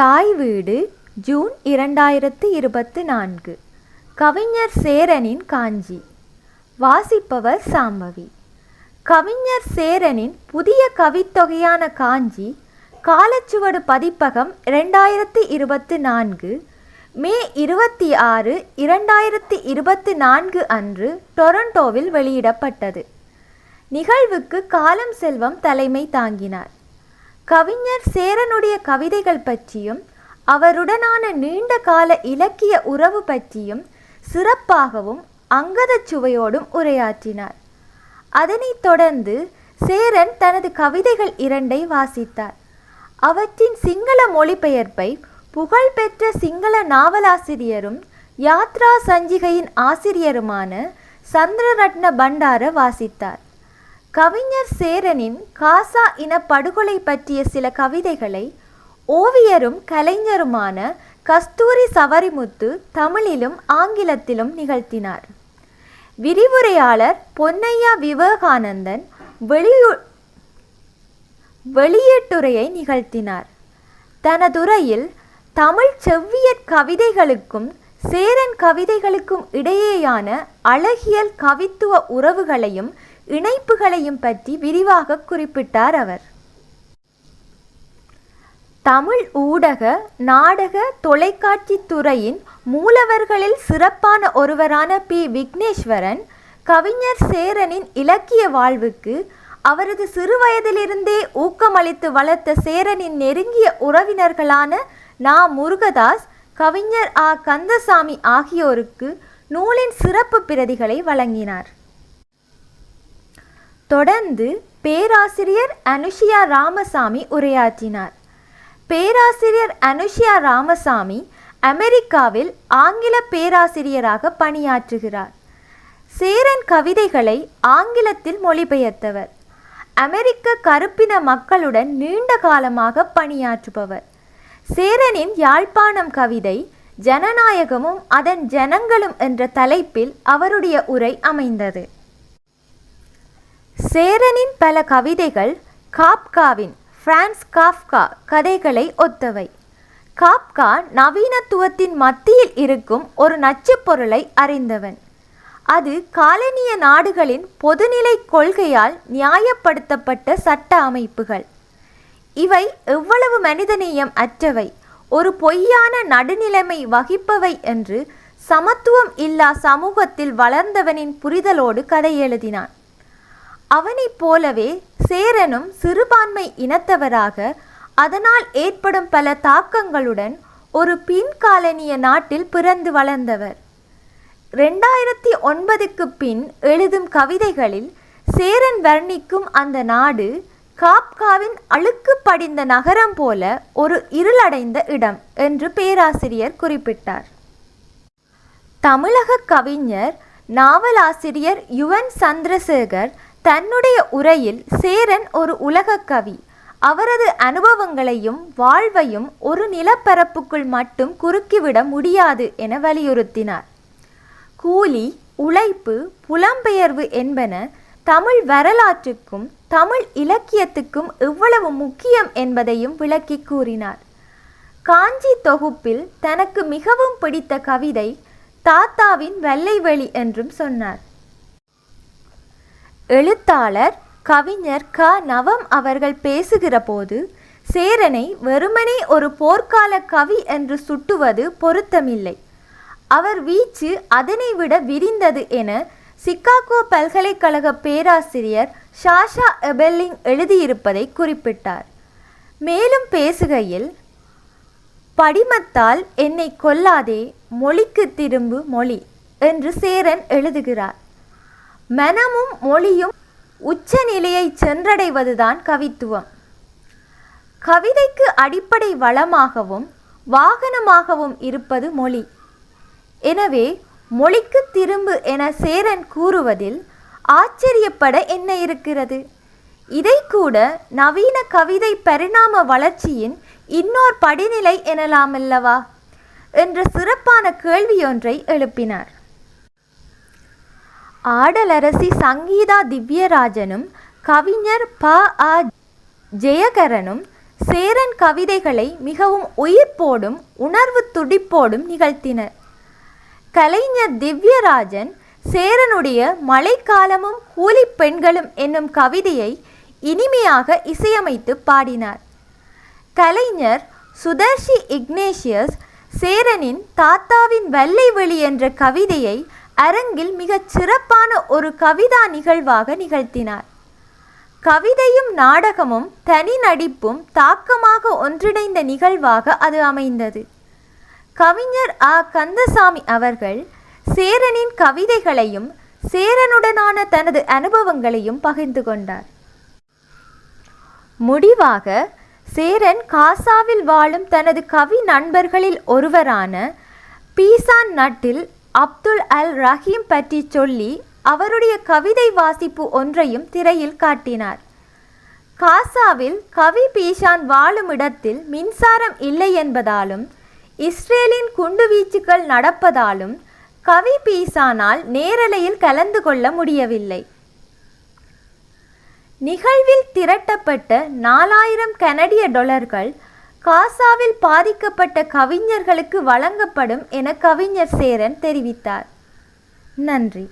தாய் வீடு ஜூன் இரண்டாயிரத்து இருபத்து நான்கு. கவிஞர் சேரனின் காஞ்சி. வாசிப்பவர் சாம்பவி. கவிஞர் சேரனின் புதிய கவித்தொகையான காஞ்சி காலச்சுவடு பதிப்பகம் இரண்டாயிரத்து இருபத்து நான்கு மே இருபத்தி ஆறு இரண்டாயிரத்து இருபத்து நான்கு அன்று டொரண்டோவில் வெளியிடப்பட்டது. நிகழ்வுக்கு காலம் செல்வம் தலைமை தாங்கினார். கவிஞர் சேரனுடைய கவிதைகள் பற்றியும் அவருடனான நீண்ட கால இலக்கிய உறவு பற்றியும் சிறப்பாகவும் அங்கதச் சுவையோடும் உரையாற்றினார். அதனைத் தொடர்ந்து சேரன் தனது கவிதைகள் இரண்டை வாசித்தார். அவற்றின் சிங்கள மொழிபெயர்ப்பை புகழ்பெற்ற சிங்கள நாவலாசிரியரும் யாத்ரா சஞ்சிகையின் ஆசிரியருமான சந்திரரட்ன பண்டார வாசித்தார். கவிஞர் சேரனின் காசா இன படுகொலை பற்றிய சில கவிதைகளை ஓவியரும் கலைஞருமான கஸ்தூரி சவரிமுத்து தமிழிலும் ஆங்கிலத்திலும் நிகழ்த்தினார். விரிவுரையாளர் பொன்னையா விவேகானந்தன் வெளியு வெளியீட்டுரையை நிகழ்த்தினார். தனதுரையில் தமிழ் செவ்வியற் கவிதைகளுக்கும் சேரன் கவிதைகளுக்கும் இடையேயான அழகியல் கவித்துவ உறவுகளையும் இணைப்புகளையும் பற்றி விரிவாக குறிப்பிட்டார் அவர். தமிழ் ஊடக நாடக தொலைக்காட்சி துறையின் மூலவர்களில் சிறப்பான ஒருவரான பி. விக்னேஸ்வரன் கவிஞர் சேரனின் இலக்கிய வாழ்வுக்கு அவரது சிறுவயதிலிருந்தே ஊக்கமளித்து வளர்த்த சேரனின் நெருங்கிய உறவினர்களான நா. முருகதாஸ் கவிஞர் ஆ. கந்தசாமி ஆகியோருக்கு நூலின் சிறப்பு பிரதிகளை வழங்கினார். தொடர்ந்து பேராசிரியர் அனுஷியா ராமசாமி உரையாற்றினார். பேராசிரியர் அனுஷியா ராமசாமி அமெரிக்காவில் ஆங்கில பேராசிரியராக பணியாற்றுகிறார். சேரன் கவிதைகளை ஆங்கிலத்தில் மொழிபெயர்த்தவர். அமெரிக்க கருப்பின மக்களுடன் நீண்ட காலமாக பணியாற்றுபவர். சேரனின் யாழ்ப்பாணம் கவிதை ஜனநாயகமும் அதன் ஜனங்களும் என்ற தலைப்பில் அவருடைய உரை அமைந்தது. சேரனின் பல கவிதைகள் காப்காவின் பிரான்ஸ் காப்கா கதைகளை ஒத்தவை. காப்கா நவீனத்துவத்தின் மத்தியில் இருக்கும் ஒரு நச்சு பொருளை அறிந்தவன். அது காலனிய நாடுகளின் பொதுநிலை கொள்கையால் நியாயப்படுத்தப்பட்ட சட்ட அமைப்புகள். இவை எவ்வளவு மனிதநேயம் அற்றவை ஒரு பொய்யான நடுநிலைமை வகிப்பவை என்று சமத்துவம் இல்லா சமூகத்தில் வளர்ந்தவனின் புரிதலோடு கதை எழுதினான். அவனைப் போலவே சேரனும் சிறுபான்மை இனத்தவராக அதனால் ஏற்படும் பல தாக்கங்களுடன் ஒரு பின் காலனிய நாட்டில் பிறந்து வளர்ந்தவர். ரெண்டாயிரத்தி ஒன்பதுக்கு பின் எழுதும் கவிதைகளில் சேரன் வர்ணிக்கும் அந்த நாடு காப்காவின் அழுக்கு படிந்த நகரம் போல ஒரு இருளடைந்த இடம் என்று பேராசிரியர் குறிப்பிட்டார். தமிழக கவிஞர் நாவலாசிரியர் யுவன் சந்திரசேகர் தன்னுடைய உரையில் சேரன் ஒரு உலகக்கவி கவி. அவரது அனுபவங்களையும் வாழ்வையும் ஒரு நிலப்பரப்புக்குள் மட்டும் குறுக்கிவிட முடியாது என வலியுறுத்தினார். கூலி உழைப்பு புலம்பெயர்வு என்பன தமிழ் வரலாற்றுக்கும் தமிழ் இலக்கியத்துக்கும் எவ்வளவு முக்கியம் என்பதையும் விளக்கி கூறினார். காஞ்சி தொகுப்பில் தனக்கு மிகவும் பிடித்த கவிதை தாத்தாவின் வெள்ளைவெளி என்றும் சொன்னார். எழுத்தாளர் கவிஞர் க. நவம் அவர்கள் பேசுகிற போது சேரனை வெறுமனே ஒரு போர்க்கால கவி என்று சுட்டுவது பொருத்தமில்லை. அவர் வீச்சு அதனை விட விரிந்தது என சிக்காகோ பல்கலைக்கழக பேராசிரியர் ஷாஷா எபெல்லிங் எழுதியிருப்பதை குறிப்பிட்டார். மேலும் பேசுகையில் படிமத்தால் என்னை கொல்லாதே மொழிக்கு திரும்பு மொழி என்று சேரன் எழுதுகிறார். மனமும் மொழியும் உச்சநிலையை சென்றடைவதுதான் கவித்துவம். கவிதைக்கு அடிப்படை வளமாகவும் வாகனமாகவும் இருப்பது மொழி. எனவே மொழிக்கு திரும்பு என சேரன் கூறுவதில் ஆச்சரியப்பட என்ன இருக்கிறது? இதை கூட நவீன கவிதை பரிணாம வளர்ச்சியின் இன்னோர் படிநிலை எனலாமல்லவா? என்ற சிறப்பான கேள்வியொன்றை எழுப்பினார். ஆடலரசி சங்கீதா திவ்யராஜனும் கவிஞர் ப. ஆ. ஜெயகரனும் சேரன் கவிதைகளை மிகவும் உயிர்ப்போடும் உணர்வு துடிப்போடும் நிகழ்த்தினர். கலைஞர் திவ்யராஜன் சேரனுடைய மழைக்காலமும் கூலிப் பெண்களும் என்னும் கவிதையை இனிமையாக இசையமைத்து பாடினார். கலைஞர் சுதர்ஷி இக்னேஷியஸ் சேரனின் தாத்தாவின் வெள்ளை வெளி என்ற கவிதையை அரங்கில் மிகச் சிறப்பான ஒரு கவிதா நிகழ்வாக நிகழ்த்தினார். கவிதையும் நாடகமும் தனி நடிப்பும் தாக்கமாக ஒன்றிணைந்த நிகழ்வாக அது அமைந்தது. கவிஞர் ஆ. கந்தசாமி அவர்கள் சேரனின் கவிதைகளையும் சேரனுடனான தனது அனுபவங்களையும் பகிர்ந்து கொண்டார். முடிவாக சேரன் காசாவில் வாழும் தனது கவி நண்பர்களில் ஒருவரான பீசான் நட்டில் அப்துல் அல் ரஹீம் பற்றி சொல்லி அவருடைய கவிதை வாசிப்பு ஒன்றையும் திரையில் காட்டினார். காசாவில் கவி பீஷான் வாழும் இடத்தில் மின்சாரம் இல்லை என்பதாலும் இஸ்ரேலின் குண்டுவீச்சுகள் நடப்பதாலும் கவி பீசானால் நேரலையில் கலந்து கொள்ள முடியவில்லை. நிகழ்வில் திரட்டப்பட்ட நாலாயிரம் கனடிய டொலர்கள் காசாவில் பாதிக்கப்பட்ட கவிஞர்களுக்கு வழங்கப்படும் என கவிஞர் சேரன் தெரிவித்தார். நன்றி.